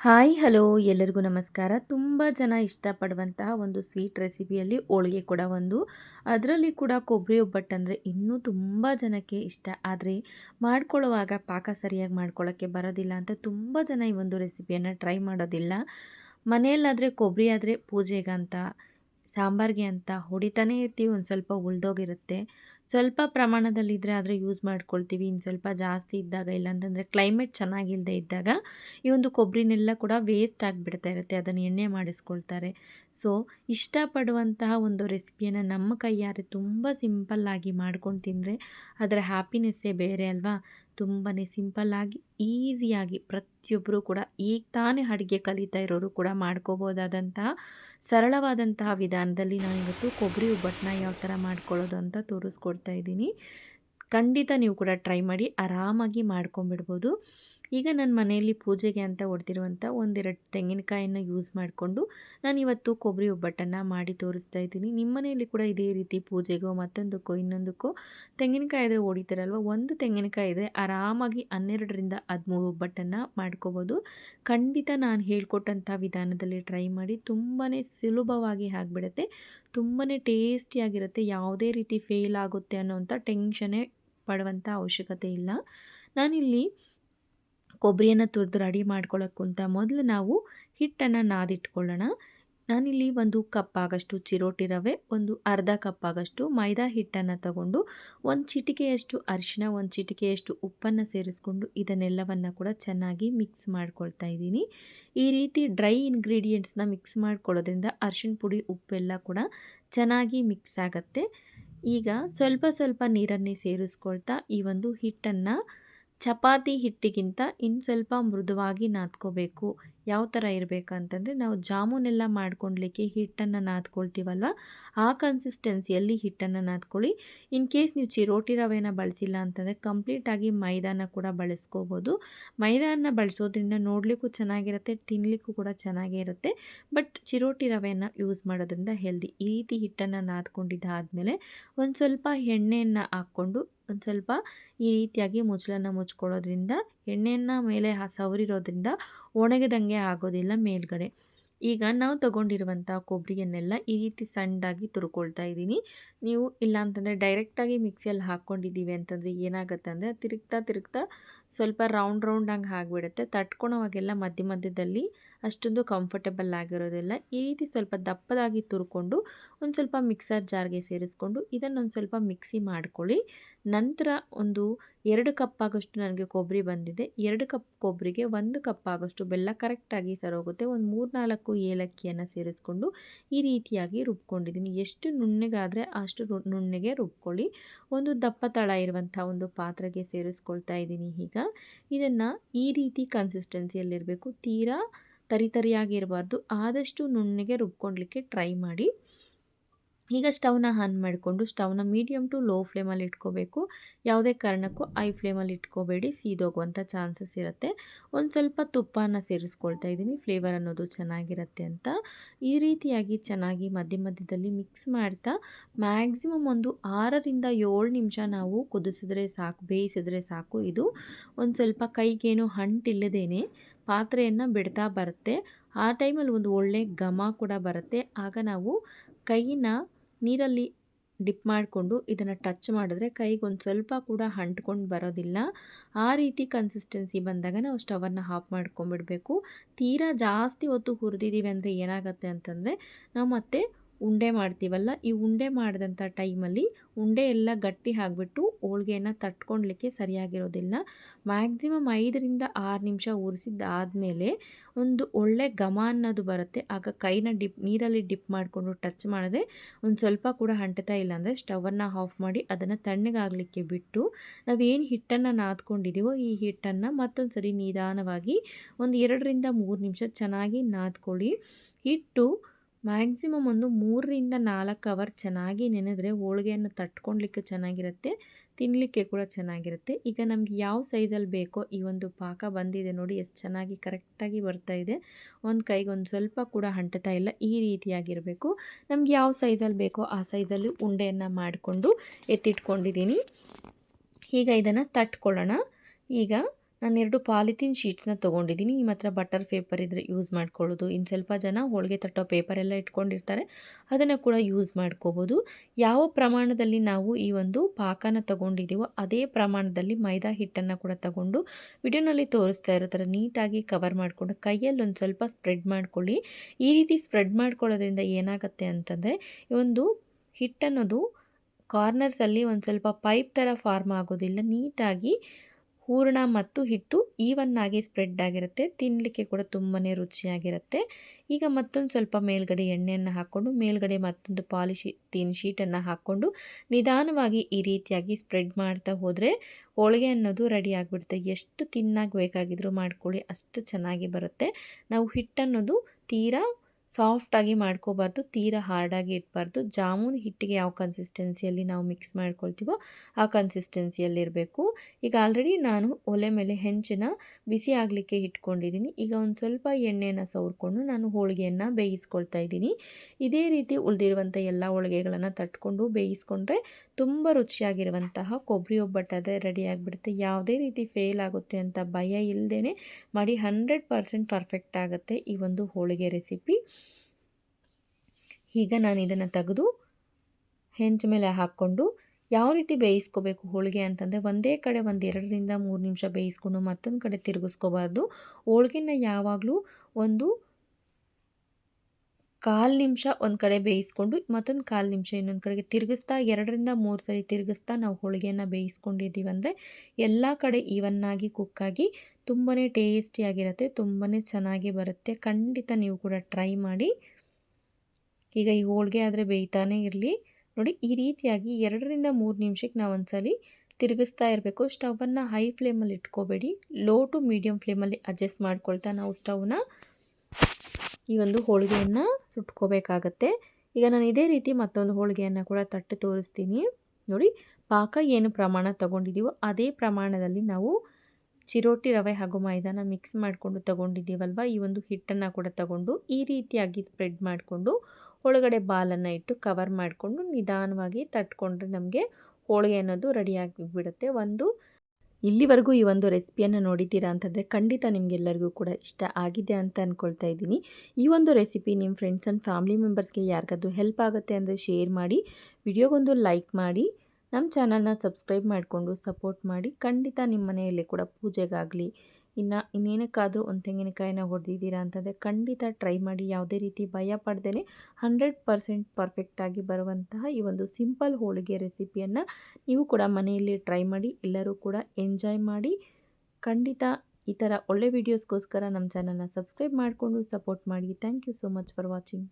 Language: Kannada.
ಹಾಯ್, ಹಲೋ, ಎಲ್ಲರಿಗೂ ನಮಸ್ಕಾರ. ತುಂಬ ಜನ ಇಷ್ಟಪಡುವಂತಹ ಒಂದು ಸ್ವೀಟ್ ರೆಸಿಪಿಯಲ್ಲಿ ಹೋಳಿಗೆ ಕೂಡ ಒಂದು. ಅದರಲ್ಲಿ ಕೂಡ ಕೊಬ್ಬರಿ ಒಬ್ಬಟ್ಟು ಅಂದರೆ ಇನ್ನೂ ತುಂಬ ಜನಕ್ಕೆ ಇಷ್ಟ. ಆದರೆ ಮಾಡ್ಕೊಳ್ಳುವಾಗ ಪಾಕ ಸರಿಯಾಗಿ ಮಾಡ್ಕೊಳ್ಳೋಕ್ಕೆ ಬರೋದಿಲ್ಲ ಅಂತ ತುಂಬ ಜನ ಈ ಒಂದು ರೆಸಿಪಿಯನ್ನು ಟ್ರೈ ಮಾಡೋದಿಲ್ಲ. ಮನೆಯಲ್ಲಾದರೆ ಕೊಬ್ಬರಿ ಆದರೆ ಪೂಜೆಗಂತ, ಸಾಂಬಾರಿಗೆ ಅಂತ ಹೊಡಿತಾನೇ ಇರ್ತೀವಿ. ಒಂದು ಸ್ವಲ್ಪ ಉಳ್ದೋಗಿರುತ್ತೆ. ಸ್ವಲ್ಪ ಪ್ರಮಾಣದಲ್ಲಿದ್ದರೆ ಆದರೆ ಯೂಸ್ ಮಾಡ್ಕೊಳ್ತೀವಿ. ಇನ್ನು ಸ್ವಲ್ಪ ಜಾಸ್ತಿ ಇದ್ದಾಗ ಇಲ್ಲಾಂತಂದರೆ ಕ್ಲೈಮೇಟ್ ಚೆನ್ನಾಗಿಲ್ಲದೆ ಇದ್ದಾಗ ಈ ಒಂದು ಕೊಬ್ಬರಿನೆಲ್ಲ ಕೂಡ ವೇಸ್ಟ್ ಆಗಿಬಿಡ್ತಾ ಇರುತ್ತೆ. ಅದನ್ನು ಎಣ್ಣೆ ಮಾಡಿಸ್ಕೊಳ್ತಾರೆ. ಸೊ ಇಷ್ಟಪಡುವಂತಹ ಒಂದು ರೆಸಿಪಿಯನ್ನು ನಮ್ಮ ಕೈಯಾರೆ ತುಂಬ ಸಿಂಪಲ್ಲಾಗಿ ಮಾಡ್ಕೊಂಡು ತಿಂದರೆ ಅದರ ಹ್ಯಾಪಿನೆಸ್ಸೇ ಬೇರೆ ಅಲ್ವಾ? ತುಂಬಾ ಸಿಂಪಲ್ಲಾಗಿ ಈಸಿಯಾಗಿ ಪ್ರತಿಯೊಬ್ಬರು ಕೂಡ ಈಗ ತಾನೇ ಅಡುಗೆ ಕಲಿತಾ ಇರೋರು ಕೂಡ ಮಾಡ್ಕೋಬೋದಾದಂತಹ ಸರಳವಾದಂತಹ ವಿಧಾನದಲ್ಲಿ ನಾನು ಇವತ್ತು ಕೊಬ್ಬರಿ ಒಬ್ಬಟ್ಟನ್ನ ಯಾವ ಥರ ಮಾಡ್ಕೊಳ್ಳೋದು ಅಂತ ತೋರಿಸ್ಕೊಡ್ತಾ ಇದ್ದೀನಿ. ಖಂಡಿತ ನೀವು ಕೂಡ ಟ್ರೈ ಮಾಡಿ, ಆರಾಮಾಗಿ ಮಾಡ್ಕೊಂಬಿಡ್ಬೋದು ಈಗ ನನ್ನ ಮನೆಯಲ್ಲಿ ಪೂಜೆಗೆ ಅಂತ ಹೊಡೆದಿರುವಂಥ ಒಂದೆರಡು ತೆಂಗಿನಕಾಯನ್ನು ಯೂಸ್ ಮಾಡಿಕೊಂಡು ನಾನು ಇವತ್ತು ಕೊಬ್ಬರಿ ಒಬ್ಬಟ್ಟನ್ನು ಮಾಡಿ ತೋರಿಸ್ತಾ ಇದ್ದೀನಿ. ನಿಮ್ಮ ಮನೆಯಲ್ಲಿ ಕೂಡ ಇದೇ ರೀತಿ ಪೂಜೆಗೋ ಮತ್ತೊಂದಕ್ಕೋ ಇನ್ನೊಂದಕ್ಕೋ ತೆಂಗಿನಕಾಯಿ ಇದ್ರೆ ಹೊಡಿತಾರಲ್ವ? ಒಂದು ತೆಂಗಿನಕಾಯಿ ಇದೆ ಆರಾಮಾಗಿ ಹನ್ನೆರಡರಿಂದ ಹದಿಮೂರು ಒಬ್ಬಟ್ಟನ್ನು ಮಾಡ್ಕೋಬೋದು. ಖಂಡಿತ ನಾನು ಹೇಳ್ಕೊಟ್ಟಂಥ ವಿಧಾನದಲ್ಲಿ ಟ್ರೈ ಮಾಡಿ ತುಂಬಾ ಸುಲಭವಾಗಿ ಆಗಿಬಿಡುತ್ತೆ. ತುಂಬಾ ಟೇಸ್ಟಿಯಾಗಿರುತ್ತೆ ಯಾವುದೇ ರೀತಿ ಫೇಲ್ ಆಗುತ್ತೆ ಅನ್ನೋವಂಥ ಟೆನ್ಷನ್ನೇ ಪಡುವಂಥ ಅವಶ್ಯಕತೆ ಇಲ್ಲ. ನಾನಿಲ್ಲಿ ಕೊಬ್ಬರಿಯನ್ನು ತುರಿದು ರೆಡಿ ಮಾಡ್ಕೊಳ್ಳೋಕ್ಕಂತ ಮೊದಲು ನಾವು ಹಿಟ್ಟನ್ನು ನಾದಿಟ್ಕೊಳ್ಳೋಣ. ನಾನಿಲ್ಲಿ ಒಂದು ಕಪ್ ಆಗಷ್ಟು ಚಿರೋಟಿ ರವೆ, ಒಂದು ಅರ್ಧ ಕಪ್ ಆಗಷ್ಟು ಮೈದಾ ಹಿಟ್ಟನ್ನು ತಗೊಂಡು ಒಂದು ಚಿಟಿಕೆಯಷ್ಟು ಅರಿಶಿನ ಒಂದು ಚಿಟಿಕೆಯಷ್ಟು ಉಪ್ಪನ್ನು ಸೇರಿಸ್ಕೊಂಡು ಇದನ್ನೆಲ್ಲವನ್ನು ಕೂಡ ಚೆನ್ನಾಗಿ ಮಿಕ್ಸ್ ಮಾಡ್ಕೊಳ್ತಾ ಇದ್ದೀನಿ. ಈ ರೀತಿ ಡ್ರೈ ಇಂಗ್ರೀಡಿಯೆಂಟ್ಸ್ನ ಮಿಕ್ಸ್ ಮಾಡ್ಕೊಳ್ಳೋದ್ರಿಂದ ಅರಿಶಿನ ಪುಡಿ ಉಪ್ಪೆಲ್ಲ ಕೂಡ ಚೆನ್ನಾಗಿ ಮಿಕ್ಸ್ ಆಗುತ್ತೆ. ಈಗ ಸ್ವಲ್ಪ ಸ್ವಲ್ಪ ನೀರನ್ನೇ ಸೇರಿಸ್ಕೊಳ್ತಾ ಈ ಒಂದು ಹಿಟ್ಟನ್ನು ಚಪಾತಿ ಹಿಟ್ಟಿಗಿಂತ ಇನ್ನು ಸ್ವಲ್ಪ ಮೃದುವಾಗಿ ನಾದ್ಕೋಬೇಕು. ಯಾವ ಥರ ಇರಬೇಕಂತಂದರೆ ನಾವು ಜಾಮೂನೆಲ್ಲ ಮಾಡ್ಕೊಳ್ಲಿಕ್ಕೆ ಹಿಟ್ಟನ್ನು ನಾದ್ಕೊಳ್ತೀವಲ್ವ? ಆ ಕನ್ಸಿಸ್ಟೆನ್ಸಿಯಲ್ಲಿ ಹಿಟ್ಟನ್ನು ನಾದ್ಕೊಳ್ಳಿ. ಇನ್ ಕೇಸ್ ನೀವು ಚಿರೋಟಿ ರವೆನ ಬಳಸಿಲ್ಲ ಅಂತಂದರೆ ಕಂಪ್ಲೀಟಾಗಿ ಮೈದಾನ ಕೂಡ ಬಳಸ್ಕೋಬೋದು. ಮೈದಾನ ಬಳಸೋದ್ರಿಂದ ನೋಡಲಿಕ್ಕೂ ಚೆನ್ನಾಗಿರುತ್ತೆ ತಿನ್ನಲಿಕ್ಕೂ ಕೂಡ ಚೆನ್ನಾಗೇ ಇರುತ್ತೆ ಬಟ್ ಚಿರೋಟಿ ರವೆಯನ್ನು ಯೂಸ್ ಮಾಡೋದ್ರಿಂದ ಹೆಲ್ದಿ ಈ ರೀತಿ ಹಿಟ್ಟನ್ನು ನಾದ್ಕೊಂಡಿದ್ದಾದಮೇಲೆ ಒಂದು ಸ್ವಲ್ಪ ಎಣ್ಣೆಯನ್ನು ಹಾಕ್ಕೊಂಡು, ಒಂದು ಸ್ವಲ್ಪ ಈ ರೀತಿಯಾಗಿ ಮುಚ್ಚಳನ್ನು ಮುಚ್ಕೊಳ್ಳೋದ್ರಿಂದ ಎಣ್ಣೆಯನ್ನು ಮೇಲೆ ಸವರಿರೋದ್ರಿಂದ ಒಣಗಿದಂಗೆ ಆಗೋದಿಲ್ಲ ಮೇಲ್ಗಡೆ. ಈಗ ನಾವು ತಗೊಂಡಿರುವಂಥ ಕೊಬ್ಬರಿಯನ್ನೆಲ್ಲ ಈ ರೀತಿ ಸಣ್ಣದಾಗಿ ತುರ್ಕೊಳ್ತಾ ಇದ್ದೀನಿ. ನೀವು ಇಲ್ಲ ಅಂತಂದರೆ ಡೈರೆಕ್ಟಾಗಿ ಮಿಕ್ಸಿಯಲ್ಲಿ ಹಾಕ್ಕೊಂಡಿದ್ದೀವಿ ಅಂತಂದರೆ ಏನಾಗುತ್ತೆ ಅಂದರೆ ತಿರುಗ್ತಾ ತಿರುಗ್ತಾ ಸ್ವಲ್ಪ ರೌಂಡ್ ರೌಂಡಾಗಿ ಆಗಿಬಿಡುತ್ತೆ. ತಟ್ಕೊಳೋವಾಗೆಲ್ಲ ಮಧ್ಯ ಮಧ್ಯದಲ್ಲಿ ಅಷ್ಟೊಂದು ಕಂಫರ್ಟಬಲ್ ಆಗಿರೋದಿಲ್ಲ. ಈ ರೀತಿ ಸ್ವಲ್ಪ ದಪ್ಪದಾಗಿ ತುರ್ಕೊಂಡು ಒಂದು ಸ್ವಲ್ಪ ಮಿಕ್ಸರ್ ಜಾರ್ಗೆ ಸೇರಿಸ್ಕೊಂಡು ಇದನ್ನೊಂದು ಸ್ವಲ್ಪ ಮಿಕ್ಸಿ ಮಾಡ್ಕೊಳ್ಳಿ. ನಂತರ ಒಂದು ಎರಡು ಕಪ್ ಆಗೋಷ್ಟು ನನಗೆ ಕೊಬ್ಬರಿ ಬಂದಿದೆ. ಎರಡು ಕಪ್ ಕೊಬ್ಬರಿಗೆ ಒಂದು ಕಪ್ ಆಗೋಷ್ಟು ಬೆಲ್ಲ ಕರೆಕ್ಟಾಗಿ ಸರೋಗುತ್ತೆ. ಒಂದು ಮೂರು ನಾಲ್ಕು ಏಲಕ್ಕಿಯನ್ನು ಸೇರಿಸ್ಕೊಂಡು ಈ ರೀತಿಯಾಗಿ ರುಬ್ಕೊಂಡಿದ್ದೀನಿ. ಎಷ್ಟು ನುಣ್ಣಗಾದರೆ ಅಷ್ಟು ನುಣ್ಣಗೆ ರುಬ್ಕೊಳ್ಳಿ. ಒಂದು ದಪ್ಪ ತಳ ಇರುವಂಥ ಒಂದು ಪಾತ್ರೆಗೆ ಸೇರಿಸ್ಕೊಳ್ತಾ ಇದ್ದೀನಿ ಈಗ. ಇದನ್ನು ಈ ರೀತಿ ಕನ್ಸಿಸ್ಟೆನ್ಸಿಯಲ್ಲಿರಬೇಕು ತೀರಾ ತರಿತರಿಯಾಗಿರಬಾರ್ದು. ಆದಷ್ಟು ನುಣ್ಣಗೆ ರುಬ್ಕೊಳ್ಲಿಕ್ಕೆ ಟ್ರೈ ಮಾಡಿ. ಈಗ ಸ್ಟವ್ನ ಆನ್ ಮಾಡಿಕೊಂಡು, ಸ್ಟವ್ನ ಮೀಡಿಯಮ್ ಟು ಲೋ ಫ್ಲೇಮಲ್ಲಿ ಇಟ್ಕೋಬೇಕು. ಯಾವುದೇ ಕಾರಣಕ್ಕೂ ಐ ಫ್ಲೇಮಲ್ಲಿ ಇಟ್ಕೋಬೇಡಿ, ಸೀದೋಗುವಂಥ ಚಾನ್ಸಸ್ ಇರುತ್ತೆ. ಒಂದು ಸ್ವಲ್ಪ ತುಪ್ಪನ ಸೇರಿಸ್ಕೊಳ್ತಾ ಇದ್ದೀನಿ, ಫ್ಲೇವರ್ ಅನ್ನೋದು ಚೆನ್ನಾಗಿರುತ್ತೆ ಅಂತ. ಈ ರೀತಿಯಾಗಿ ಚೆನ್ನಾಗಿ ಮಧ್ಯ ಮಧ್ಯದಲ್ಲಿ ಮಿಕ್ಸ್ ಮಾಡ್ತಾ, ಮ್ಯಾಕ್ಸಿಮಮ್ ಒಂದು ಆರರಿಂದ ಏಳು ನಿಮಿಷ ನಾವು ಕುದಿಸಿದ್ರೆ ಸಾಕು, ಬೇಯಿಸಿದ್ರೆ ಸಾಕು. ಇದು ಒಂದು ಸ್ವಲ್ಪ ಕೈಗೇನು ಅಂಟಿಲ್ಲದೇನೆ ಪಾತ್ರೆಯನ್ನು ಬಿಡ್ತಾ ಬರುತ್ತೆ. ಆ ಟೈಮಲ್ಲಿ ಒಂದು ಒಳ್ಳೆ ಘಮ ಕೂಡ ಬರುತ್ತೆ. ಆಗ ನಾವು ಕೈನ ನೀರಲ್ಲಿ ಡಿಪ್ ಮಾಡಿಕೊಂಡು ಇದನ್ನು ಟಚ್ ಮಾಡಿದ್ರೆ ಕೈಗೆ ಒಂದು ಸ್ವಲ್ಪ ಕೂಡ ಅಂಟ್ಕೊಂಡು ಬರೋದಿಲ್ಲ. ಆ ರೀತಿ ಕನ್ಸಿಸ್ಟೆನ್ಸಿ ಬಂದಾಗ ನಾವು ಸ್ಟವನ್ನು ಆಫ್ ಮಾಡ್ಕೊಂಬಿಡಬೇಕು ತೀರಾ ಜಾಸ್ತಿ ಹೊತ್ತು ಹುರಿದಿದ್ದೀವಿ ಅಂದರೆ ಏನಾಗುತ್ತೆ ಅಂತಂದರೆ, ನಾವು ಮತ್ತೆ ಉಂಡೆ ಮಾಡ್ತೀವಲ್ಲ, ಈ ಉಂಡೆ ಮಾಡಿದಂಥ ಟೈಮಲ್ಲಿ ಉಂಡೆ ಎಲ್ಲ ಗಟ್ಟಿ ಆಗಿಬಿಟ್ಟು ಹೋಳ್ಗೆಯನ್ನು ತಟ್ಕೊಳ್ಲಿಕ್ಕೆ ಸರಿಯಾಗಿರೋದಿಲ್ಲ. ಮ್ಯಾಕ್ಸಿಮಮ್ ಐದರಿಂದ ಆರು ನಿಮಿಷ ಉರಿಸಿದ್ದಾದಮೇಲೆ ಒಂದು ಒಳ್ಳೆ ಘಮ ಅನ್ನೋದು ಬರುತ್ತೆ. ಆಗ ಕೈನ ಡಿಪ್, ನೀರಲ್ಲಿ ಡಿಪ್ ಮಾಡಿಕೊಂಡು ಟಚ್ ಮಾಡಿದ್ರೆ ಒಂದು ಸ್ವಲ್ಪ ಕೂಡ ಹಂಟತಾ ಇಲ್ಲ ಅಂದರೆ ಸ್ಟವನ್ನು ಆಫ್ ಮಾಡಿ ಅದನ್ನು ತಣ್ಣಗಾಗಲಿಕ್ಕೆ ಬಿಟ್ಟು ನಾವೇನು ಹಿಟ್ಟನ್ನು ನಾದ್ಕೊಂಡಿದ್ದೀವೋ ಈ ಹಿಟ್ಟನ್ನು ಮತ್ತೊಂದು ಸರಿ ನಿಧಾನವಾಗಿ ಒಂದು ಎರಡರಿಂದ ಮೂರು ನಿಮಿಷ ಚೆನ್ನಾಗಿ ನಾದ್ಕೊಳ್ಳಿ. ಹಿಟ್ಟು ಮ್ಯಾಕ್ಸಿಮಮ್ ಒಂದು ಮೂರರಿಂದ ನಾಲ್ಕು ಅವರ್ ಚೆನ್ನಾಗಿ ನೆನೆದ್ರೆ ಹೋಳಿಗೆಯನ್ನು ತಟ್ಕೊಳ್ಲಿಕ್ಕೆ ಚೆನ್ನಾಗಿರುತ್ತೆ ತಿನ್ನಲಿಕ್ಕೆ ಕೂಡ ಚೆನ್ನಾಗಿರುತ್ತೆ. ಈಗ ನಮಗೆ ಯಾವ ಸೈಜಲ್ಲಿ ಬೇಕೋ ಈ ಒಂದು ಪಾಕ ಬಂದಿದೆ ನೋಡಿ, ಎಷ್ಟು ಚೆನ್ನಾಗಿ ಕರೆಕ್ಟಾಗಿ ಬರ್ತಾ ಇದೆ. ಒಂದು ಕೈಗೆ ಒಂದು ಸ್ವಲ್ಪ ಕೂಡ ಅಂಟತಾ ಇಲ್ಲ, ಈ ರೀತಿಯಾಗಿರಬೇಕು. ನಮ್ಗೆ ಯಾವ ಸೈಜಲ್ಲಿ ಬೇಕೋ ಆ ಸೈಜಲ್ಲಿ ಉಂಡೆಯನ್ನು ಮಾಡಿಕೊಂಡು ಎತ್ತಿಟ್ಕೊಂಡಿದ್ದೀನಿ. ಈಗ ಇದನ್ನು ತಟ್ಕೊಳ್ಳೋಣ. ಈಗ ನಾನು ಎರಡು ಪಾಲಿಥೀನ್ ಶೀಟ್ಸ್ನ ತೊಗೊಂಡಿದ್ದೀನಿ. ನಿಮ್ಮ ಹತ್ರ ಬಟರ್ ಪೇಪರ್ ಇದ್ದರೆ ಯೂಸ್ ಮಾಡ್ಕೊಳ್ಳೋದು. ಇನ್ನು ಸ್ವಲ್ಪ ಜನ ಹೋಳಿಗೆ ತಟ್ಟೋ ಪೇಪರ್ ಎಲ್ಲ ಇಟ್ಕೊಂಡಿರ್ತಾರೆ. ಅದನ್ನು ಕೂಡ ಯೂಸ್ ಮಾಡ್ಕೋಬೋದು. ಯಾವ ಪ್ರಮಾಣದಲ್ಲಿ ನಾವು ಈ ಒಂದು ಪಾಕನ ತೊಗೊಂಡಿದ್ದೀವೋ ಅದೇ ಪ್ರಮಾಣದಲ್ಲಿ ಮೈದಾ ಹಿಟ್ಟನ್ನು ಕೂಡ ತಗೊಂಡು ವಿಡಿಯೋನಲ್ಲಿ ತೋರಿಸ್ತಾ ಇರೋ ಥರ ನೀಟಾಗಿ ಕವರ್ ಮಾಡಿಕೊಂಡು ಕೈಯಲ್ಲಿ ಒಂದು ಸ್ವಲ್ಪ ಸ್ಪ್ರೆಡ್ ಮಾಡ್ಕೊಳ್ಳಿ. ಈ ರೀತಿ ಸ್ಪ್ರೆಡ್ ಮಾಡ್ಕೊಳ್ಳೋದ್ರಿಂದ ಏನಾಗುತ್ತೆ ಅಂತಂದರೆ ಈ ಒಂದು ಹಿಟ್ಟನ್ನೋದು ಕಾರ್ನರ್ಸಲ್ಲಿ ಒಂದು ಸ್ವಲ್ಪ ಪೈಪ್ ಥರ ಫಾರ್ಮ್ ಆಗೋದಿಲ್ಲ. ನೀಟಾಗಿ ಹೂರಣ ಮತ್ತು ಹಿಟ್ಟು ಈವನ್ನಾಗಿ ಸ್ಪ್ರೆಡ್ ಆಗಿರುತ್ತೆ. ತಿನ್ನಲಿಕ್ಕೆ ಕೂಡ ತುಂಬಾ ರುಚಿಯಾಗಿರುತ್ತೆ. ಈಗ ಮತ್ತೊಂದು ಸ್ವಲ್ಪ ಮೇಲ್ಗಡೆ ಎಣ್ಣೆಯನ್ನು ಹಾಕ್ಕೊಂಡು, ಮೇಲ್ಗಡೆ ಮತ್ತೊಂದು ಪಾಲಿಶಿ ತಿನ್ ಶೀಟನ್ನು ಹಾಕ್ಕೊಂಡು ನಿಧಾನವಾಗಿ ಈ ರೀತಿಯಾಗಿ ಸ್ಪ್ರೆಡ್ ಮಾಡ್ತಾ ಹೋದರೆ ಹೋಳಿಗೆ ಅನ್ನೋದು ರೆಡಿ ಆಗಿಬಿಡುತ್ತೆ. ಎಷ್ಟು ತಿನ್ನಾಗಿ ಬೇಕಾಗಿದ್ರೂ ಮಾಡ್ಕೊಳ್ಳಿ, ಅಷ್ಟು ಚೆನ್ನಾಗಿ ಬರುತ್ತೆ. ನಾವು ಹಿಟ್ಟನ್ನೋದು ತೀರಾ ಸಾಫ್ಟಾಗಿ ಮಾಡ್ಕೋಬಾರ್ದು, ತೀರಾ ಹಾರ್ಡಾಗಿ ಇಡಬಾರ್ದು. ಜಾಮೂನ್ ಹಿಟ್ಟಿಗೆ ಯಾವ ಕನ್ಸಿಸ್ಟೆನ್ಸಿಯಲ್ಲಿ ನಾವು ಮಿಕ್ಸ್ ಮಾಡ್ಕೊಳ್ತೀವೋ ಆ ಕನ್ಸಿಸ್ಟೆನ್ಸಿಯಲ್ಲಿರಬೇಕು ಈಗ ಆಲ್ರೆಡಿ ನಾನು ಒಲೆ ಮೇಲೆ ಹೆಂಚನ್ನ ಬಿಸಿ ಆಗಲಿಕ್ಕೆ ಇಟ್ಕೊಂಡಿದ್ದೀನಿ. ಈಗ ಒಂದು ಸ್ವಲ್ಪ ಎಣ್ಣೆಯನ್ನು ಸವರ್ಕೊಂಡು ನಾನು ಹೋಳಿಗೆಯನ್ನು ಬೇಯಿಸ್ಕೊಳ್ತಾ ಇದ್ದೀನಿ. ಇದೇ ರೀತಿ ಉಳಿದಿರುವಂಥ ಎಲ್ಲ ಹೋಳಿಗೆಗಳನ್ನು ತಟ್ಕೊಂಡು ಬೇಯಿಸ್ಕೊಂಡ್ರೆ ತುಂಬ ರುಚಿಯಾಗಿರುವಂತಹ ಕೊಬ್ಬರಿ ಒಬ್ಬಟ್ಟಾದರೆ ರೆಡಿ ಆಗಿಬಿಡುತ್ತೆ. ಯಾವುದೇ ರೀತಿ ಫೇಲ್ ಆಗುತ್ತೆ ಅಂತ ಭಯ ಇಲ್ಲದೇ ಮಾಡಿ ಹಂಡ್ರೆಡ್ ಪರ್ಸೆಂಟ್ ಪರ್ಫೆಕ್ಟ್ ಆಗುತ್ತೆ ಈ ಒಂದು ಹೋಳಿಗೆ ರೆಸಿಪಿ ಈಗ ನಾನು ಇದನ್ನು ತೆಗೆದು ಹೆಂಚ ಮೇಲೆ ಹಾಕ್ಕೊಂಡು ಯಾವ ರೀತಿ ಬೇಯಿಸ್ಕೋಬೇಕು ಹೋಳಿಗೆ ಅಂತಂದರೆ ಒಂದೇ ಕಡೆ ಒಂದು ಎರಡರಿಂದ ಮೂರು ನಿಮಿಷ ಬೇಯಿಸ್ಕೊಂಡು ಮತ್ತೊಂದು ಕಡೆ ತಿರುಗಿಸ್ಕೋಬಾರ್ದು. ಹೋಳಿಗೆನ ಯಾವಾಗಲೂ ಒಂದು ಕಾಲು ನಿಮಿಷ ಒಂದು ಕಡೆ ಬೇಯಿಸ್ಕೊಂಡು ಮತ್ತೊಂದು ಕಾಲು ನಿಮಿಷ ಇನ್ನೊಂದು ಕಡೆಗೆ ತಿರುಗಿಸ್ತಾ ಎರಡರಿಂದ ಮೂರು ಸರಿ ತಿರುಗಿಸ್ತಾ ನಾವು ಹೋಳಿಗೆಯನ್ನು ಬೇಯಿಸ್ಕೊಂಡಿದ್ದೀವಿ ಅಂದರೆ ಎಲ್ಲ ಕಡೆ ಈವನ್ನಾಗಿ ಕುಕ್ಕಾಗಿ ತುಂಬಾ ಟೇಸ್ಟಿಯಾಗಿರುತ್ತೆ ತುಂಬಾ ಚೆನ್ನಾಗಿ ಬರುತ್ತೆ. ಖಂಡಿತ ನೀವು ಕೂಡ ಟ್ರೈ ಮಾಡಿ. ಈಗ ಈ ಹೋಳಿಗೆ ಆದರೆ ಬೇಯ್ತಾನೇ ಇರಲಿ. ನೋಡಿ ಈ ರೀತಿಯಾಗಿ ಎರಡರಿಂದ ಮೂರು ನಿಮಿಷಕ್ಕೆ ನಾವು ಒಂದ್ಸಲಿ ತಿರುಗಿಸ್ತಾ ಇರಬೇಕು. ಸ್ಟವನ್ನು ಹೈ ಫ್ಲೇಮಲ್ಲಿ ಇಟ್ಕೋಬೇಡಿ. ಲೋ ಟು ಮೀಡಿಯಮ್ ಫ್ಲೇಮಲ್ಲಿ ಅಡ್ಜಸ್ಟ್ ಮಾಡ್ಕೊಳ್ತಾ ನಾವು ಸ್ಟವ್ನ ಈ ಒಂದು ಹೋಳಿಗೆಯನ್ನು ಸುಟ್ಕೋಬೇಕಾಗತ್ತೆ. ಈಗ ನಾನು ಇದೇ ರೀತಿ ಮತ್ತೊಂದು ಹೋಳಿಗೆಯನ್ನು ಕೂಡ ತಟ್ಟು ತೋರಿಸ್ತೀನಿ. ನೋಡಿ ಪಾಕ ಏನು ಪ್ರಮಾಣ ತಗೊಂಡಿದ್ದೀವೋ ಅದೇ ಪ್ರಮಾಣದಲ್ಲಿ ನಾವು ಚಿರೋಟಿ ರವೆ ಹಾಗೂ ಮೈದಾನ ಮಿಕ್ಸ್ ಮಾಡಿಕೊಂಡು ತಗೊಂಡಿದ್ದೀವಲ್ವ? ಈ ಒಂದು ಹಿಟ್ಟನ್ನು ಕೂಡ ತಗೊಂಡು ಈ ರೀತಿಯಾಗಿ ಸ್ಪ್ರೆಡ್ ಮಾಡಿಕೊಂಡು ಒಳಗಡೆ ಬಾಲನ್ನು ಇಟ್ಟು ಕವರ್ ಮಾಡಿಕೊಂಡು ನಿಧಾನವಾಗಿ ತಟ್ಕೊಂಡ್ರೆ ನಮಗೆ ಹೋಳಿಗೆ ಅನ್ನೋದು ರೆಡಿಯಾಗಿ ಬಿಡುತ್ತೆ ಒಂದು, ಇಲ್ಲಿವರೆಗೂ ಈ ಒಂದು ರೆಸಿಪಿಯನ್ನು ನೋಡಿದ್ದೀರಾ ಅಂತಂದರೆ ಖಂಡಿತ ನಿಮಗೆಲ್ಲರಿಗೂ ಕೂಡ ಇಷ್ಟ ಆಗಿದೆ ಅಂತ ಅಂದ್ಕೊಳ್ತಾ ಇದ್ದೀನಿ. ಈ ಒಂದು ರೆಸಿಪಿ ನಿಮ್ಮ ಫ್ರೆಂಡ್ಸ್ ಆ್ಯಂಡ್ ಫ್ಯಾಮಿಲಿ ಮೆಂಬರ್ಸ್ಗೆ ಯಾರಿಗಾದ್ರೂ ಹೆಲ್ಪ್ ಆಗುತ್ತೆ ಅಂದರೆ ಶೇರ್ ಮಾಡಿ, ವಿಡಿಯೋಗೊಂದು ಲೈಕ್ ಮಾಡಿ ನಮ್ಮ ಚಾನಲ್ನ ಸಬ್ಸ್ಕ್ರೈಬ್ ಮಾಡಿಕೊಂಡು ಸಪೋರ್ಟ್ ಮಾಡಿ ಖಂಡಿತ ನಿಮ್ಮ ಮನೆಯಲ್ಲಿ ಕೂಡ ಪೂಜೆಗಾಗಲಿ. ಇನ್ನು ಇನ್ನೇನಕ್ಕಾದರೂ ಒಂದು ತೆಂಗಿನಕಾಯಿನ ಹೊಡೆದಿದ್ದೀರಾ ಅಂತಂದರೆ ಖಂಡಿತ ಟ್ರೈ ಮಾಡಿ ಯಾವುದೇ ರೀತಿ ಭಯ ಪಡ್ದೇ ಹಂಡ್ರೆಡ್ ಪರ್ಸೆಂಟ್ ಪರ್ಫೆಕ್ಟಾಗಿ ಬರುವಂತಹ ಈ ಒಂದು ಸಿಂಪಲ್ ಹೋಳಿಗೆ ರೆಸಿಪಿಯನ್ನು ನೀವು ಕೂಡ ಮನೆಯಲ್ಲಿ ಟ್ರೈ ಮಾಡಿ, ಎಲ್ಲರೂ ಕೂಡ ಎಂಜಾಯ್ ಮಾಡಿ. ಖಂಡಿತ ಈ ಥರ ಒಳ್ಳೆ ವೀಡಿಯೋಸ್ಗೋಸ್ಕರ ನಮ್ಮ ಚಾನಲ್ನ ಸಬ್ಸ್ಕ್ರೈಬ್ ಮಾಡಿಕೊಂಡು ಸಪೋರ್ಟ್ ಮಾಡಿ. Thank you so much for watching